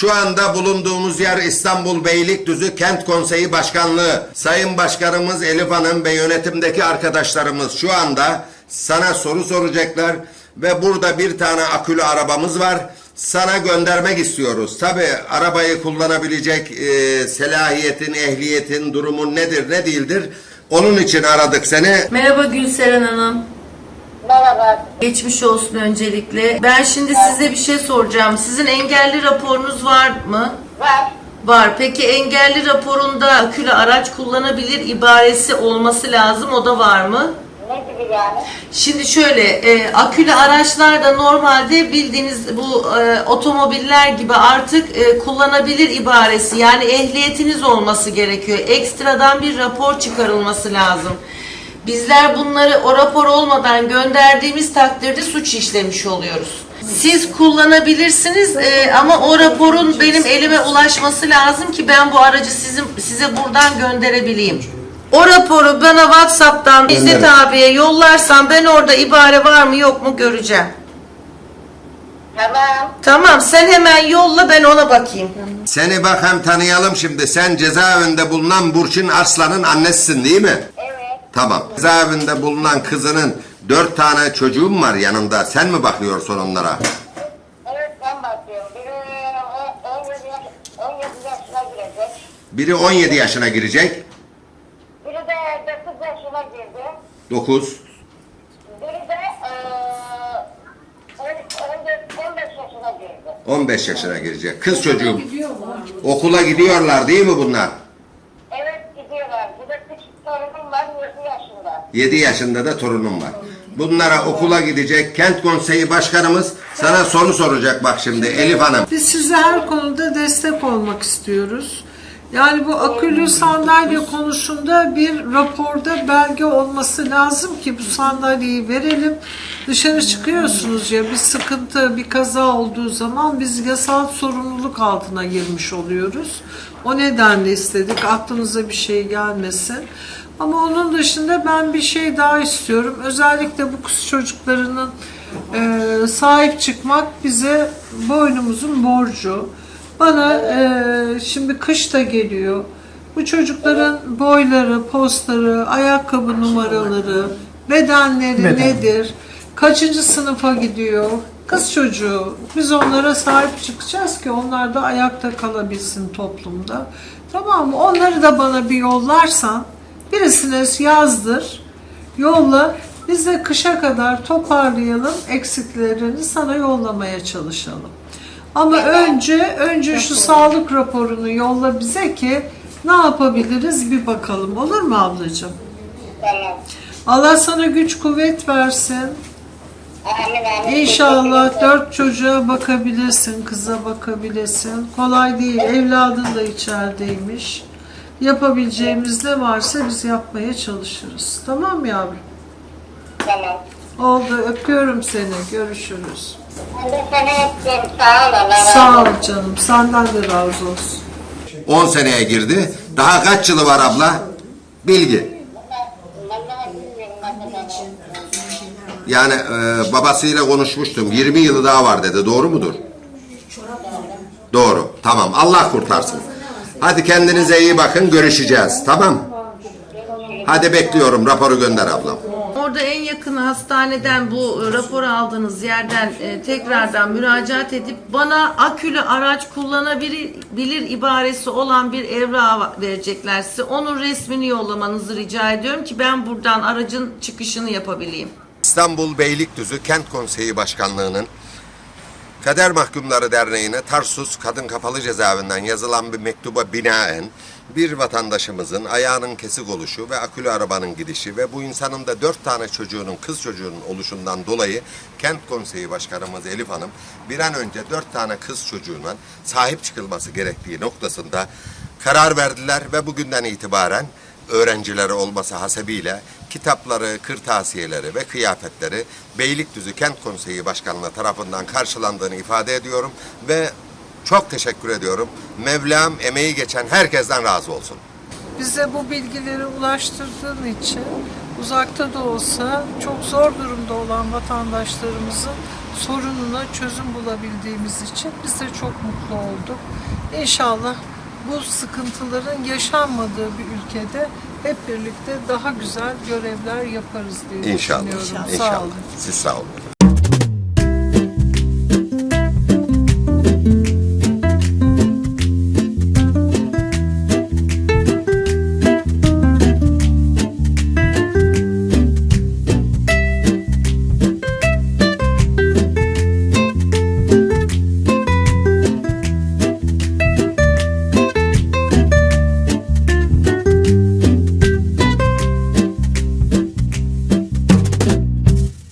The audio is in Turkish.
Şu anda bulunduğumuz yer İstanbul Beylikdüzü Kent Konseyi Başkanlığı. Sayın Başkanımız Elif Hanım ve yönetimdeki arkadaşlarımız şu anda sana soru soracaklar ve burada bir tane akülü arabamız var. Sana göndermek istiyoruz. Tabi arabayı kullanabilecek e, selahiyetin, ehliyetin, durumun nedir, ne değildir? Onun için aradık seni. Merhaba Gülseren Hanım. Merhaba. Geçmiş olsun öncelikle. Ben şimdi size bir şey soracağım. Sizin engelli raporunuz var mı? Var. Var. Peki engelli raporunda akülü araç kullanabilir ibaresi olması lazım. O da var mı? Ne gibi yani? Şimdi şöyle, e, akülü araçlarda normalde bildiğiniz bu e, otomobiller gibi artık e, kullanabilir ibaresi yani ehliyetiniz olması gerekiyor. Ekstradan bir rapor çıkarılması lazım. Bizler bunları o rapor olmadan gönderdiğimiz takdirde suç işlemiş oluyoruz. Siz kullanabilirsiniz e, ama o raporun benim elime ulaşması lazım ki ben bu aracı sizin size buradan gönderebileyim. O raporu bana WhatsApp'tan İzzet abiye yollarsan ben orada ibare var mı yok mu göreceğim. Tamam. Tamam sen hemen yolla ben ona bakayım. Seni bak hem tanıyalım şimdi. Sen cezaevinde bulunan Burçin Arslan'ın annesisin değil mi? Evet. Tamam. Cezaevinde bulunan kızının dört tane çocuğum var yanında. Sen mi bakıyorsun onlara? Evet ben bakıyorum. Biri o- 17, yaş, 17 yaşına girecek. Biri 17 yaşına girecek. Biri de 9 yaşına girdi. 9. Biri de eee 14, 15 yaşına girdi. 15 yaşına girecek. Kız çocuğum. Okula gidiyorlar değil mi bunlar? Evet gidiyorlar. Bir de küçük torunum var 7 yaşında. 7 yaşında da torunum var. Bunlara okula gidecek kent konseyi başkanımız sana soru soracak bak şimdi Elif Hanım. Biz size her konuda destek olmak istiyoruz. Yani bu akülü sandalye konusunda bir raporda belge olması lazım ki bu sandalyeyi verelim. Dışarı çıkıyorsunuz ya bir sıkıntı, bir kaza olduğu zaman biz yasal sorumluluk altına girmiş oluyoruz. O nedenle istedik aklınıza bir şey gelmesin. Ama onun dışında ben bir şey daha istiyorum. Özellikle bu kız çocuklarının e, sahip çıkmak bize boynumuzun borcu. Bana e, şimdi kış da geliyor. Bu çocukların boyları, postları, ayakkabı numaraları, bedenleri nedir? Kaçıncı sınıfa gidiyor? Kız çocuğu. Biz onlara sahip çıkacağız ki onlar da ayakta kalabilsin toplumda. Tamam mı? Onları da bana bir yollarsan birisine yazdır, yolla. Biz de kışa kadar toparlayalım, eksiklerini sana yollamaya çalışalım. Ama önce önce şu sağlık raporunu yolla bize ki ne yapabiliriz bir bakalım. Olur mu ablacığım? Tamam. Allah sana güç kuvvet versin. Amin amin. İnşallah dört çocuğa bakabilirsin, kıza bakabilirsin. Kolay değil, evladın da içerideymiş. Yapabileceğimiz ne varsa biz yapmaya çalışırız. Tamam mı yavrum? Tamam. Oldu, öpüyorum seni. Görüşürüz. Ben de seni öpüyorum. Sağ ol. Allah razı Sağ olsun. ol canım, senden de razı olsun. 10 seneye girdi. Daha kaç yılı var abla? Bilgi. Vallahi bilmiyorum ne kadar. Yani e, babasıyla konuşmuştum. 20 yılı daha var dedi. Doğru mudur? Doğru. Tamam. Allah kurtarsın. Hadi kendinize iyi bakın. Görüşeceğiz. Tamam. Hadi bekliyorum. Raporu gönder ablam. Orada en yakın hastaneden bu e, raporu aldığınız yerden e, tekrardan müracaat edip bana akülü araç kullanabilir bilir ibaresi olan bir evra verecekler size. Onun resmini yollamanızı rica ediyorum ki ben buradan aracın çıkışını yapabileyim. İstanbul Beylikdüzü Kent Konseyi Başkanlığı'nın Kader Mahkumları Derneği'ne Tarsus Kadın Kapalı Cezaevinden yazılan bir mektuba binaen bir vatandaşımızın ayağının kesik oluşu ve akülü arabanın gidişi ve bu insanın da dört tane çocuğunun, kız çocuğunun oluşundan dolayı Kent Konseyi Başkanımız Elif Hanım bir an önce dört tane kız çocuğuna sahip çıkılması gerektiği noktasında karar verdiler ve bugünden itibaren öğrencileri olması hasebiyle kitapları, kırtasiyeleri ve kıyafetleri Beylikdüzü Kent Konseyi Başkanlığı tarafından karşılandığını ifade ediyorum ve çok teşekkür ediyorum. Mevlam emeği geçen herkesten razı olsun. Bize bu bilgileri ulaştırdığın için uzakta da olsa çok zor durumda olan vatandaşlarımızın sorununa çözüm bulabildiğimiz için biz de çok mutlu olduk. İnşallah bu sıkıntıların yaşanmadığı bir ülkede hep birlikte daha güzel görevler yaparız diye İnşallah. düşünüyorum. Sağ İnşallah. olun. Siz sağ olun.